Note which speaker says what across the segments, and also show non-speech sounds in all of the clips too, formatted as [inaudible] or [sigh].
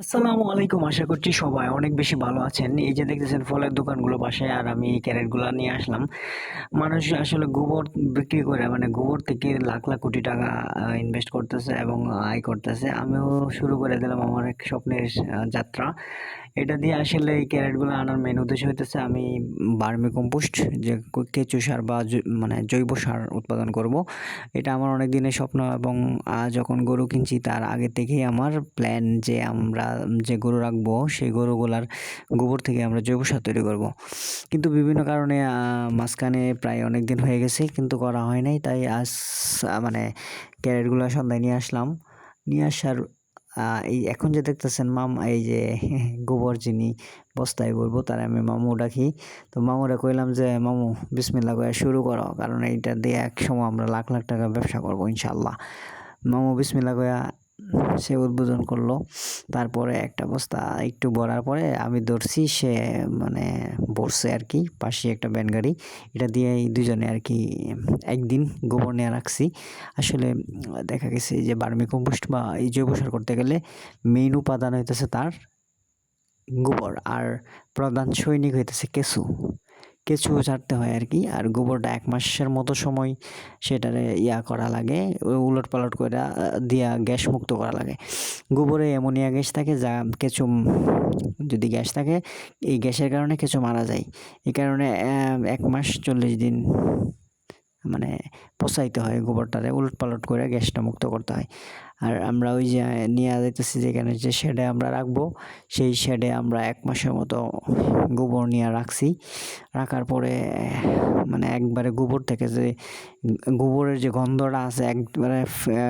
Speaker 1: আসসালামু আলাইকুম। আশা করছি সবাই অনেক বেশি ভালো আছেন। এই যে দেখতেছেন ফলের দোকানগুলো বাসায়, আর আমি এই ক্যারেটগুলো নিয়ে আসলাম। মানুষ আসলে গোবর বিক্রি করে মানে গোবর থেকে লাখ লাখ কোটি টাকা ইনভেস্ট করতেছে এবং আয় করতেছে। আমিও শুরু করে দিলাম আমার এক স্বপ্নের যাত্রা। এটা দিয়ে আসলে এই ক্যারেটগুলো আনার মেন উদ্দেশ্য হইতেছে আমি বার্মি কম্পোস্ট যে কেঁচু সার বা মানে জৈব সার উৎপাদন করব। এটা আমার অনেক দিনের স্বপ্ন এবং যখন গরু কিনছি তার আগে থেকেই আমার প্ল্যান যে আমরা যে গরু রাখব সেই গরুগুলার গোবর থেকে আমরা জৈব সার তৈরি করব। কিন্তু বিভিন্ন কারণে মাঝখানে প্রায় অনেক দিন হয়ে গেছে কিন্তু করা হয় নাই। তাই আজ মানে ক্যারেটগুলো সন্ধ্যায় নিয়ে আসলাম। নিয়ে আসার এই এখন যে দেখতেছেন মাম, এই যে [laughs] গোবর যিনি বস্তায় বলব তার আমি মামু ডাকি। তো মামুরা কইলাম যে, মামু, বিসমিল্লা করে শুরু করো, কারণ এইটা দিয়ে এক সময় আমরা লাখ লাখ টাকা ব্যবসা করব ইনশাল্লাহ। মামু বিসমিল্লা কয়া সে উদ্বোধন করল। তারপরে একটা বস্তা একটু ভরার পরে আমি ধরছি, সে মানে বসছে আর কি পাশে একটা ব্যান গাড়ি। এটা দিয়ে এই দুজনে আর কি একদিন গোবর নিয়ে রাখছি। আসলে দেখা গেছে যে বার্মি কম্পোস্ট বা এই জৈব সার করতে গেলে মেইন উপাদান হইতেছে তার গোবর, আর প্রধান সৈনিক হইতেছে কেঁচু। কেঁচু ছাড়তে হয় আর কি আর গোবরটা এক মাসের মতো সময় সেটারে ইয়া করা লাগে উলট পালট করে দিয়া গ্যাস মুক্ত করা লাগে। গোবরে অ্যামোনিয়া গ্যাস থাকে, যা কেঁচু যদি গ্যাস থাকে, এই গ্যাসের কারণে কেঁচু মারা যায়। এই কারণে এক মাস চল্লিশ দিন মানে পচাইতে হয় গোবরটারে উলট পালট করে গ্যাসটা মুক্ত করতে হয়। আর আমরা ওই যে নিয়ে যাইতেছি যেখানে যে শেডে আমরা রাখব, সেই শেডে আমরা এক মাসের মতো গোবর নিয়ে রাখছি। রাখার পরে মানে একবারে গোবর থেকে যে গোবরের যে গন্ধটা আছে, একবারে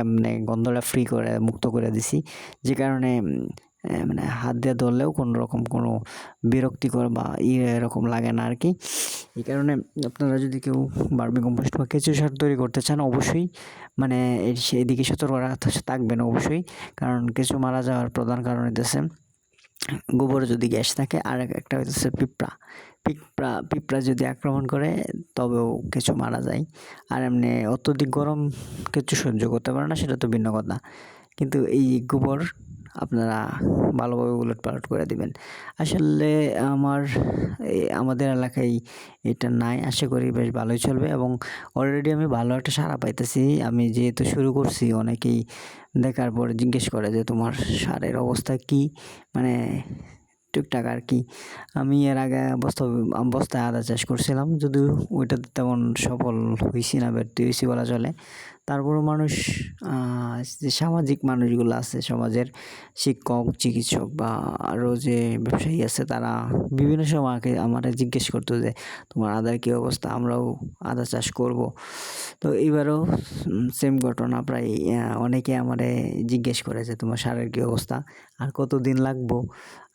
Speaker 1: মানে গন্ধটা ফ্রি করে, মুক্ত করে দিছি। যে কারণে মানে হাত দিয়ে ধরলেও কোনো রকম কোনো বিরক্তিকর বা ইয়ে এরকম লাগে না আর কি এই কারণে আপনারা যদি কেউ বার্মি কম্পোস্ট বা কেঁচু সার তৈরি করতে চান, অবশ্যই মানে এর সেদিকে সতর্ক থাকবেন অবশ্যই। কারণ কেঁচু মারা যাওয়ার প্রধান কারণ হইতেছে গোবরে যদি গ্যাস থাকে, আর একটা হইতেছে পিঁপড়া। পিঁপড়া পিঁপড়া যদি আক্রমণ করে, তবেও কিছু মারা যায়। আর এমনি অত্যধিক গরম কিছু সহ্য করতে পারে না, সেটা তো ভিন্ন কথা। কিন্তু এই গোবর আপনারা ভালোভাবে উলট পালট করে দিবেন। আসলে আমার আমাদের এলাকায় এটা নাই। আশা করি বেশ ভালোই চলবে এবং অলরেডি আমি ভালো একটা সাড়া পাইতেছি। আমি যেহেতু শুরু করছি, অনেকেই দেখার পর জিজ্ঞেস করে যে তোমার সারের অবস্থা কি? মানে টুকটাক আর কি। আমি এর আগে বস্তা, বস্তায় আদা চাষ করছিলাম, যদিও ওইটাতে তেমন সফল হয়েছি না, ব্যর্থ হয়েছি বলা চলে। তারপরও মানুষ যে সামাজিক মানুষগুলো আছে, সমাজের শিক্ষক, চিকিৎসক বা আরও যে ব্যবসায়ী আছে, তারা বিভিন্ন সময় আমাকে, আমার জিজ্ঞেস করতো যে, তোমার আদার কী অবস্থা? আমরাও আদা চাষ করব। তো এবারও সেম ঘটনা প্রায় অনেকে আমারে জিজ্ঞেস করে যে, তোমার সারের কী অবস্থা? আর কত দিন লাগবো?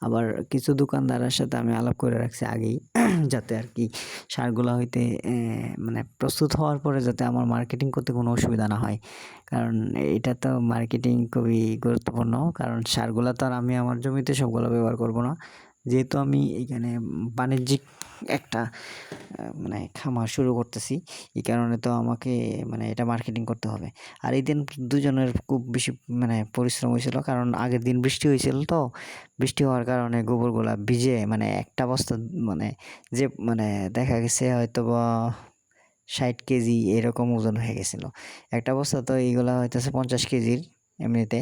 Speaker 1: আবার কিছু দোকানদারের সাথে আমি আলাপ করে রাখছি আগেই, [clears throat] যাতে আর কি সারগুলো হইতে মানে প্রস্তুত হওয়ার পরে যাতে আমার মার্কেটিং করতে কোনো অসুবিধা না হয়। কারণ এটা তো মার্কেটিং খুবই গুরুত্বপূর্ণ। কারণ সারগুলো তো আর আমি আমার জমিতে সবগুলো ব্যবহার করব না। যেহেতু আমি এখানে বাণিজ্যিক একটা মানে খামার শুরু করতেছি, এই কারণে তো আমাকে মানে এটা মার্কেটিং করতে হবে। আর এই দিন দুজনের খুব বেশি মানে পরিশ্রম হয়েছিল। কারণ আগের দিন বৃষ্টি হয়েছিল তো। বৃষ্টি হওয়ার কারণে গোবরগুলা ভিজে মানে একটা বস্তা মানে যে মানে দেখা গেছে হয়তো বা ষাট কেজি এরকম ওজন হয়ে গেছিল। একটা বস্তা তো এইগুলা হইতেছে পঞ্চাশ কেজির এমনিতে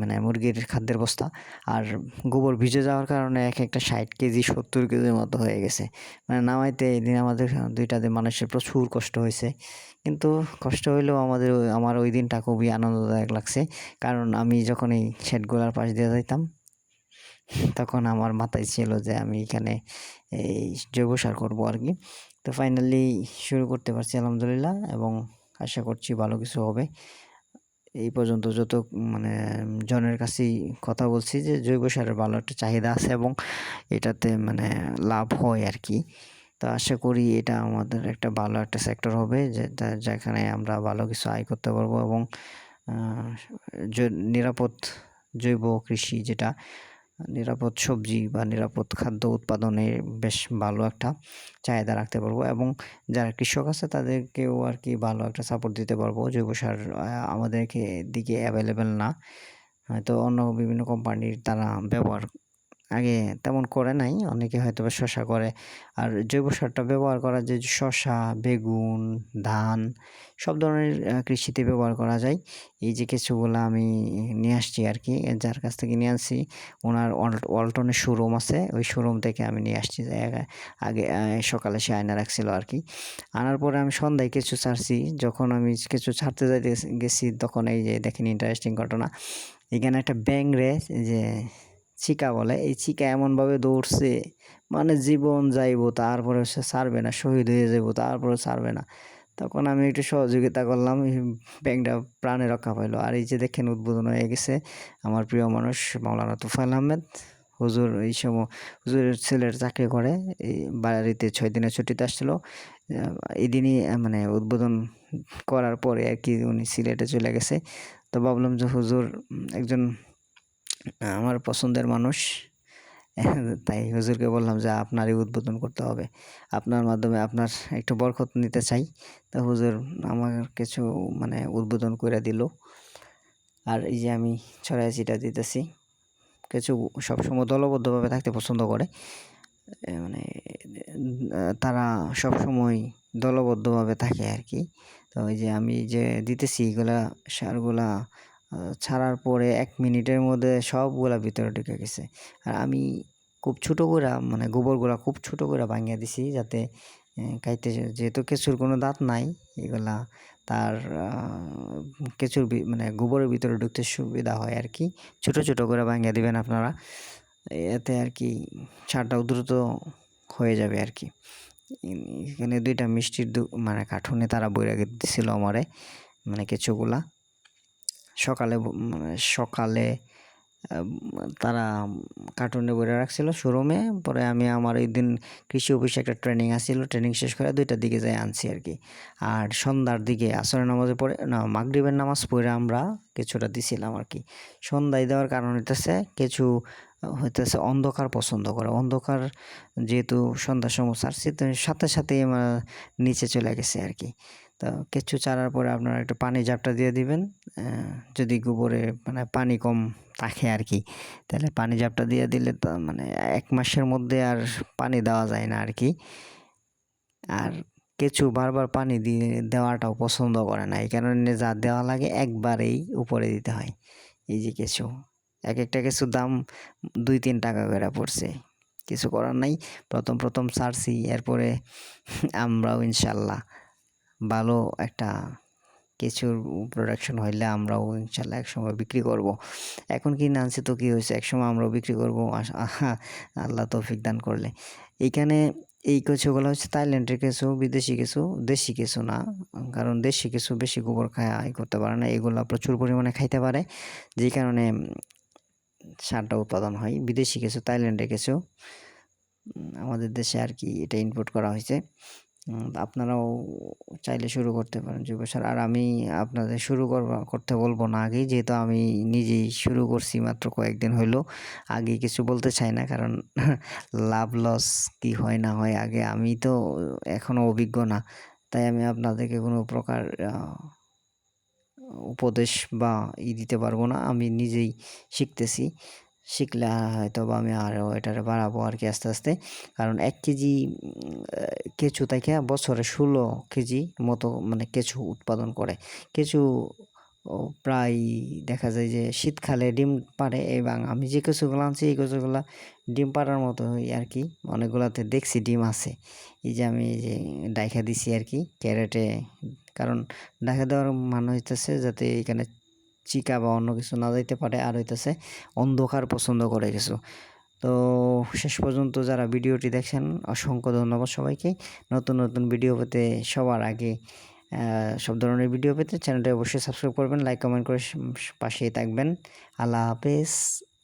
Speaker 1: মানে মুরগির খাদ্যের বস্তা। আর গোবর ভিজে যাওয়ার কারণে এক একটা ষাট কেজি, সত্তর কেজির মতো হয়ে গেছে। মানে নামাইতে এদিন আমাদের দুইটাতে মানুষের প্রচুর কষ্ট হয়েছে। কিন্তু কষ্ট হইলেও আমাদের আমার ওই দিনটা খুবই আনন্দদায়ক লাগছে। কারণ আমি যখন এই শেডগুলার পাশ দিয়ে যাইতাম, তখন আমার মাথায় ছিল যে আমি এখানে এই জৈব সার করব আর কি। তো ফাইনালি শুরু করতে পারছি আলহামদুলিল্লাহ এবং আশা করছি ভালো কিছু হবে। এই পর্যন্ত যত মানে জনের কাছেই কথা বলছি যে জৈব সারের ভালো একটা চাহিদা আছে এবং এটাতে মানে লাভ হয় আর কি তো আশা করি এটা আমাদের একটা ভালো একটা সেক্টর হবে যেটা যেখানে আমরা ভালো কিছু আয় করতে পারব এবং নিরাপদ জৈব কৃষি যেটা নিরাপদ সবজি বা নিরাপদ খাদ্য উৎপাদনে বেশ ভালো একটা চাহিদা রাখতে পারব এবং যারা কৃষক আছে তাদেরকেও আর কি ভালো একটা সাপোর্ট দিতে পারব। জৈব সার আমাদেরকে দিকে অ্যাভেলেবেল না।
Speaker 2: হয়তো অন্য বিভিন্ন কোম্পানির তারা ব্যবহার আগে তেমন করে নাই, অনেকে হয়তো বা শশা করে। আর জৈব সারটা ব্যবহার করা যে শশা বেগুন, ধান, সব ধরনের কৃষিতে ব্যবহার করা যায়। এই যে কিছুগুলো আমি নিয়ে আসছি আর কি যার কাছ থেকে নিয়ে আসছি ওনার ওয়ালটনের শোরুম আছে, ওই শোরুম থেকে আমি নিয়ে আসছি। আগে- সকালে সে আয়না রাখছিল আর কি আনার পরে আমি সন্ধ্যায় কিছু ছাড়ছি যখন আমি কিছু ছাড়তে যাইতে গেছি, তখন এই যে দেখেন ইন্টারেস্টিং ঘটনা। এখানে একটা ব্যাং রে, যে চিকা বলে। এই চিকা এমনভাবে দৌড়ছে মানে জীবন যাইবো তারপরে সে ছাড়বে না, শহীদ হয়ে যাব তারপরে ছাড়বে না। তখন আমি একটু সহযোগিতা করলাম ব্যাংকটা প্রাণে রক্ষা পাইলো। আর এই যে দেখেন, উদ্বোধন হয়ে গেছে আমার প্রিয় মানুষ মাওলানা তুফাইল আহমেদ। হুজুর এই সময় হুজুরের ছেলের চাকরি করে, এই বাড়িতে ছয় দিনের ছুটিতে আসছিল। এই দিনই মানে উদ্বোধন করার পরে আর কি উনি সিলেটে চলে গেছে। তো ভাবলাম যে হুজুর একজন আমার পছন্দের মানুষ। [laughs] তাই হুজুরকে বললাম যে, আপনারই উদ্বোধন করতে হবে। আপনার মাধ্যমে আপনার একটু বরকত নিতে চাই। তো হুজুর আমার কিছু মানে উদ্বোধন করে দিল। আর এই যে আমি ছড়াই চিটা দিতেছি। কিছু সবসময় দলবদ্ধভাবে থাকতে পছন্দ করে। মানে তারা সবসময় দলবদ্ধভাবে থাকে আর কি। তো এই যে আমি যে দিতেছি, এগুলা সারগুলা ছাড়ার পরে এক মিনিটের মধ্যে সবগুলা ভিতরে ঢুকে গেছে। আর আমি খুব ছোটো করে মানে গোবরগুলা খুব ছোটো করে ভাঙিয়ে দিছি যাতে খাইতে যেহেতু কেঁচুর কোনো দাঁত নাই, এগুলা তার কেঁচুর মানে গোবরের ভিতরে ঢুকতে সুবিধা হয় আর কি ছোট ছোট করে ভাঙিয়ে দিবেন আপনারা। এতে আর কি সারটাও দ্রুত হয়ে যাবে আর কি এখানে দুইটা মিষ্টির মানে কার্টুনে তারা বইরা দিছিল আমারে মানে কিছুগুলা সকালে সকালে তারা কার্টুনে বইরা রাখছিল শোরুমে। পরে আমি আমার ওই দিন কৃষি অফিসে একটা ট্রেনিং আসছিল, ট্রেনিং শেষ করে দুইটার দিকে যাই আনছি আর কি আর সন্ধ্যার দিকে, আসরের নামাজে পড়ে না, মাগরিবের নামাজ পড়ে আমরা কিছুটা দিছিলাম আর কি সন্ধ্যায় দেওয়ার কারণ হইতেছে, কিছু, হইতেছে অন্ধকার পছন্দ করে। অন্ধকার যেহেতু সন্ধ্যার সময় ছাড়ছি তো সাথে সাথেই আমার নিচে চলে গেছে আর কি তো কিছু চারার পরে আপনারা একটু পানি ঝাপটা দিয়ে দিবেন যদি গোবরে মানে পানি কম থাকে আর কি, তাহলে পানি ঝাপটা দিয়ে দিলে তো মানে এক মাসের মধ্যে আর পানি দেওয়া যায় না আর কি। আর কিছু বারবার পানি দিয়ে দেওয়াটাও পছন্দ করে না, এই কারণে যা দেওয়া লাগে একবারেই উপরে দিতে হয়, এই যে কিছু এক একটা কিছু দাম দুই তিন টাকা করে পড়ছে, কিছু করার নাই, প্রথম প্রথম ছাড়ছি এরপরে আমরাও ইনশাল্লাহ ভালো একটা কিছুর প্রোডাকশন হইলে আমরাও ইনশাল্লাহ একসময় বিক্রি করব। এখন কি নানছি তো কি হয়েছে? একসময় আমরাও বিক্রি করব। আল্লাহ তৌফিক দান করলে। এইখানে এই কিছুগুলো হচ্ছে থাইল্যান্ডের কিছু, বিদেশি কিছু, দেশি কিছু না। কারণ দেশি কিছু বেশি গোবর খায়, আয় করতে পারে না। এগুলো প্রচুর পরিমাণে খাইতে পারে। যেই কারণে সারটা উৎপাদন হয়। বিদেশি কিছু থাইল্যান্ডের কিছু আমাদের দেশে আর কি এটা ইম্পোর্ট করা হয়েছে। আপনারাও চাইলে শুরু করতে পারেন জৈব সার আর আমি আপনাদের শুরু করবা, করতে বলব না আগেই, যেহেতু আমি নিজেই শুরু করছি মাত্র কয়েকদিন হইল। আগে কিছু বলতে চাই না, কারণ [laughs] লাভ লস কি হয় না হয় আগে আমি তো এখনও অভিজ্ঞ না। তাই আমি আপনাদেরকে কোনো প্রকার উপদেশ বা ই দিতে পারব না। আমি নিজেই শিখতেছি। শিখলে হয়তো বা আমি আরও এটারে বাড়াবো আর কি আস্তে আস্তে। কারণ এক কেজি কেঁচু থেকে বছরে ষোলো কেজি মতো মানে কেঁচু উৎপাদন করে। কেঁচু প্রায় দেখা যায় যে শীতকালে ডিম পারে এবং আমি যে কচুগুলো আনছি, এই কচুগুলা ডিম পাড়ার মতো আর কি অনেকগুলাতে দেখছি ডিম আছে। এই যে আমি যে ডাইখা দিছি আর কি ক্যারেটে। কারণ ডাইখা দেওয়ার মানে হইতেছে যাতে এখানে চিকা বা অন্য কিছু না যাইতে পারে, আর হইতেছে অন্ধকার পছন্দ করে কিছু। তো শেষ পর্যন্ত যারা ভিডিওটি দেখছেন অসংখ্য ধন্যবাদ সবাইকে। নতুন নতুন ভিডিও পেতে সবার আগে সব ধরনের ভিডিও পেতে চ্যানেলটি অবশ্যই সাবস্ক্রাইব করবেন, লাইক, কমেন্ট করে পাশেই থাকবেন। আল্লাহ হাফেজ।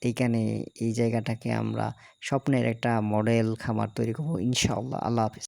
Speaker 2: এইখানে এই জায়গাটাকে আমরা স্বপ্নের একটা মডেল খামার তৈরি করব, ইনশাআল্লাহ। আল্লাহ হাফেজ।